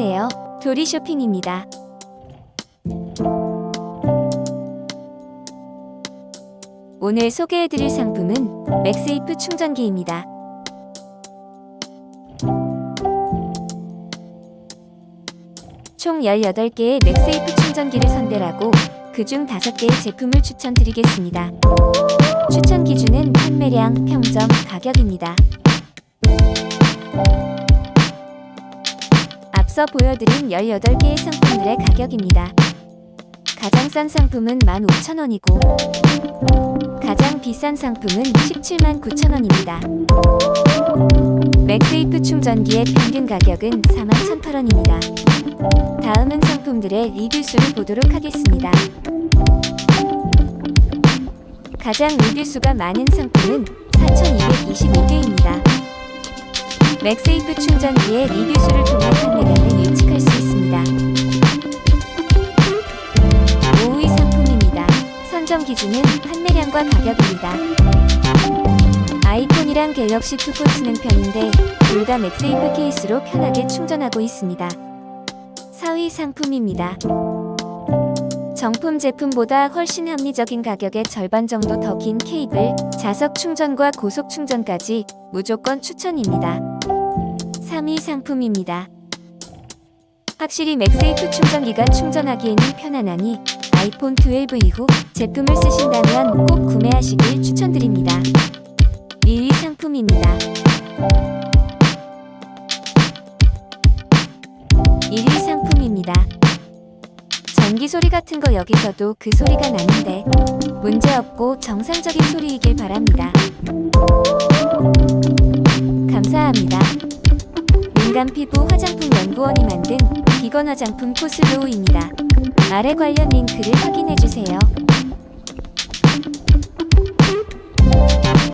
안녕하세요. 도리 쇼핑입니다. 오늘 소개해드릴 상품은 맥세이프 충전기입니다. 총 18개의 맥세이프 충전기를 선별하고 그중 5개의 제품을 추천드리겠습니다. 추천 기준은 판매량, 평점, 가격입니다. 앞서 보여드린 18개의 상품들의 가격입니다. 가장 싼 상품은 15,000원이고 가장 비싼 상품은 17만 9천원입니다. 맥세이프 충전기의 평균 가격은 4만 1,008원입니다. 다음은 상품들의 리뷰 수를 보도록 하겠습니다. 가장 리뷰 수가 많은 상품은 4,225개입니다. 맥세이프 충전기의 리뷰 수를 통해 판매 량을 예측할 수 있습니다. 5위 상품입니다. 선정 기준은 판매량과 가격입니다. 아이폰이랑 갤럭시 2 꽂히는 편인데 둘 다 맥세이프 케이스로 편하게 충전하고 있습니다. 4위 상품입니다. 정품 제품보다 훨씬 합리적인 가격에 절반 정도 더 긴 케이블, 자석 충전과 고속 충전까지 무조건 추천입니다. 3위 상품입니다. 확실히 맥세이프 충전기가 충전하기에는 편안하니 아이폰 12 이후 제품을 쓰신다면 꼭 구매하시길 추천드립니다. 1위 상품입니다. 1위 상품입니다. 전기 소리 같은 거 여기서도 그 소리가 나는데 문제없고 정상적인 소리이길 바랍니다. 감사합니다. 민감 피부 화장품 연구원이 만든 비건 화장품 코슬로우입니다. 아래 관련 링크를 확인해 주세요.